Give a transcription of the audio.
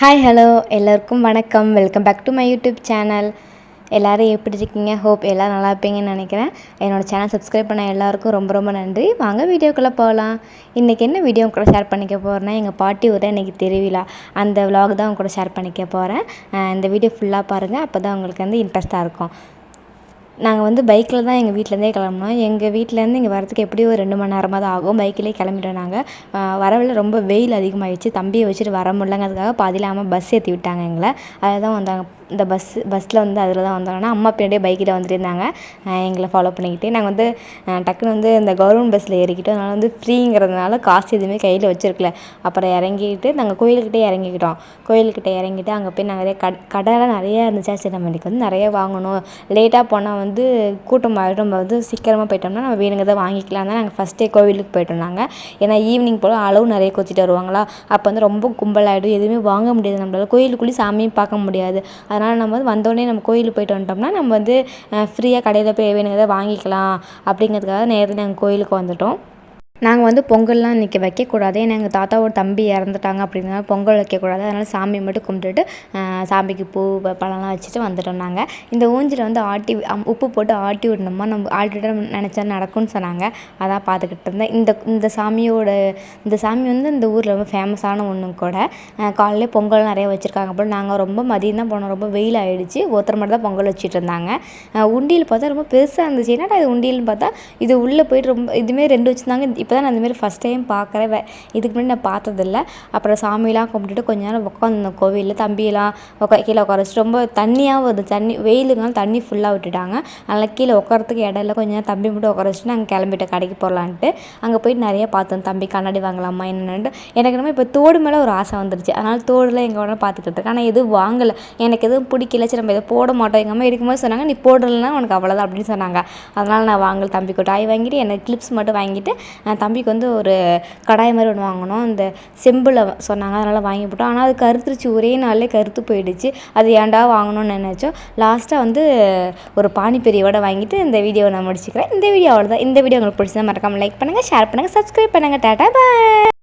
Hi hello எல்லோருக்கும் வணக்கம். Welcome back to my YouTube channel எல்லோரும் எப்படி இருக்கீங்க? ஹோப் எல்லோரும் நல்லா இருப்பீங்கன்னு நினைக்கிறேன். என்னோடய சேனல் சப்ஸ்கிரைப் பண்ண எல்லாருக்கும் ரொம்ப ரொம்ப நன்றி. வாங்க வீடியோக்குள்ளே போகலாம் இன்றைக்கி என்ன வீடியோ கூட ஷேர் பண்ணிக்க போகிறேன்னா எங்கள் பாட்டி ஊரில் இன்றைக்கி திருவிழா. அந்த விலாக் தான் உங்க கூட ஷேர் பண்ணிக்க போகிறேன் இந்த வீடியோ ஃபுல்லாக பாருங்கள் அப்போ தான் உங்களுக்கு வந்து இன்ட்ரெஸ்ட்டாக இருக்கும். நாங்கள் வந்து பைக்கில் தான் எங்கள் வீட்டிலேருந்தே கிளம்புனோம். எங்கள் வீட்டிலேருந்து இங்கே வரதுக்கு எப்படியும் ஒரு ரெண்டு மணி நேரமாவது ஆகும். பைக்கிலே கிளம்பிட்டோம் நாங்கள் வர வழியில் ரொம்ப வெயில் அதிகமாகிடுச்சு தம்பியை வச்சுட்டு வர முடியலங்கிறதுக்காக பாதியில் அம்மா பஸ் ஏற்றி விட்டாங்க எங்களை. அதில் தான் வந்தாங்க. இந்த பஸ்ஸு பஸ்ஸில் வந்து அதில் தான் வந்தாங்கன்னா அம்மா பின்னாடியே பைக்கில் வந்துட்டு இருந்தாங்க. எங்களை ஃபாலோ பண்ணிக்கிட்டு நாங்கள் வந்து டக்குன்னு வந்து இந்த கவர்மெண்ட் பஸ்ஸில் ஏறிக்கிட்டோம். அதனால் வந்து ஃப்ரீங்கிறதுனால காசு எதுவுமே கையில் வச்சிருக்கல. அப்புறம் இறங்கிட்டு நாங்கள் கோயில்கிட்டே இறங்கிக்கிட்டோம். கோயில்கிட்ட இறங்கிட்டு அங்கே போய் நிறைய கட் கடைலாம் நிறையா இருந்துச்சா சரி நம்ம இன்றைக்கி வந்து நிறைய வாங்கணும். லேட்டாக போனால் வந்து கூட்டம் ஆகிடும் நம்ம வந்து சீக்கிரமாக போயிட்டோம்னா நம்ம வேணுங்கிறத வாங்கிக்கலாம் தான் நாங்கள் ஃபஸ்ட்டே கோவிலுக்கு போயிட்டோம் நாங்கள் ஏன்னா ஈவினிங் போல் அளவு நிறைய கொத்திட்டு வருவாங்களா? அப்போ வந்து ரொம்ப கும்பலாகிடும் எதுவுமே வாங்க முடியாது நம்மளால். கோயிலுக்குள்ளேயும் சாமியும் பார்க்க முடியாது. அதனால் அதனால் நம்ம வந்து வந்தோடனே நம்ம கோயிலுக்கு போயிட்டு வந்துட்டோம்னா நம்ம வந்து ஃப்ரீயாக கடையில் போய் வேணுங்கிறத வாங்கிக்கலாம் அப்படிங்கிறதுக்காக நேரடியாக நாங்கள் கோயிலுக்கு வந்துட்டோம். நாங்கள் வந்து பொங்கல்லாம் இன்றைக்கி வைக்கக்கூடாது. ஏன்னா எங்கள் தாத்தாவோட தம்பி இறந்துட்டாங்க அப்படிங்கிறனால பொங்கல் வைக்கக்கூடாது. அதனால் சாமி மட்டும் கும்பிட்டுட்டு சாமிக்கு பூ பழம்லாம் வச்சுட்டு வந்துட்டோம் நாங்கள் இந்த ஊஞ்சலை வந்து ஆட்டி அம் உப்பு போட்டு ஆட்டி விடணுமா? நம்ம ஆட்டிவிட்டு நினச்சா நடக்கும்னு சொன்னாங்க. அதான் பார்த்துக்கிட்டு இருந்தேன். இந்த இந்த சாமியோட இந்த சாமி வந்து இந்த ஊரில் ரொம்ப ஃபேமஸான ஒன்று கூட. ஆஹ் காலையிலே பொங்கல் நிறைய வச்சுருக்காங்க போல். நாங்கள் ரொம்ப மதியம் தான் போனோம். ரொம்ப வெயில் ஆகிடுச்சு ஒருத்தர் மட்டும் தான் பொங்கல் வச்சுட்டு இருந்தாங்க. உண்டியில் உண்டியல் பார்த்தா ரொம்ப பெருசாக இருந்துச்சு. என்னடா இது உண்டியல்னு பார்த்தா இது உள்ளே போயிட்டு ரொம்ப இதுமாரி ரெண்டு வச்சுருந்தாங்க. இப்போ தான் நான் இந்தமாரி ஃபஸ்ட் டைம் பார்க்குறேன் வே இதுக்கு முன்னாடி நான் பார்த்ததில்ல. அப்புறம் சாமிலாம் கும்பிட்டுட்டு கொஞ்ச நேரம் உட்காந்துருந்தோம் கோவிலில். தம்பியெல்லாம் உட்கா கீழே உட்கார வச்சு ரொம்ப தண்ணியாகவும் வருது தண்ணி வெயிலுங்கனால தண்ணி ஃபுல்லாக விட்டுட்டாங்க. அதனால் கீழே உட்காரத்துக்கு இடம் இல்லை. கொஞ்ச நேரம் தம்பி மட்டும் உட்கார வச்சுட்டு நாங்கள் கிளம்பிட்டோம் கடைக்கு போகலான்ட்டு. அங்கே போயிட்டு நிறைய பார்த்தோம். தம்பி கண்ணாடி வாங்கலாமா என்னென்னு எனக்கு என்னமோ இப்போ தோடு மேலே ஒரு ஆசை வந்துருச்சு. அதனால் தோடுலாம் எங்கள் உடனே பார்த்துக்கிட்டு இருக்கேன். ஆனால் எதுவும் வாங்கலை. எனக்கு எதுவும் பிடிக்கல. சரி நம்ம இதை போட மாட்டோம். எங்கள் அம்மா எடுக்கும்போது சொன்னாங்க நீ போடலைன்னா உனக்கு அவ்வளோதான் அப்படின்னு சொன்னாங்க. அதனால் நான் வாங்கல தம்பிக்கு டாய் வாங்கிட்டு எனக்கு கிளிப்ஸ் மட்டும் வாங்கிட்டு தம்பிக்கு வந்து ஒரு கடாய் மாதிரி ஒன்று வாங்கினோம் அந்த செம்பில் சொன்னாங்க அதனால் வாங்கி போட்டோம். ஆனால் அது கருத்துருச்சு. ஒரே நாள்லே கருத்து போயிடுச்சு. அது ஏன்டா வாங்கணும்னு நினச்சோம். லாஸ்ட்டாக வந்து ஒரு பானிபெரியோட வாங்கிட்டு இந்த வீடியோவை நான் முடிச்சுக்கிறேன். இந்த வீடியோ அவ்வளோதான் இந்த வீடியோ உங்களுக்கு பிடிச்சதா மறக்காமல் லைக் பண்ணுங்கள் ஷேர் பண்ணுங்கள் சப்ஸ்கிரைப் பண்ணுங்கள் டாட்டா பாய்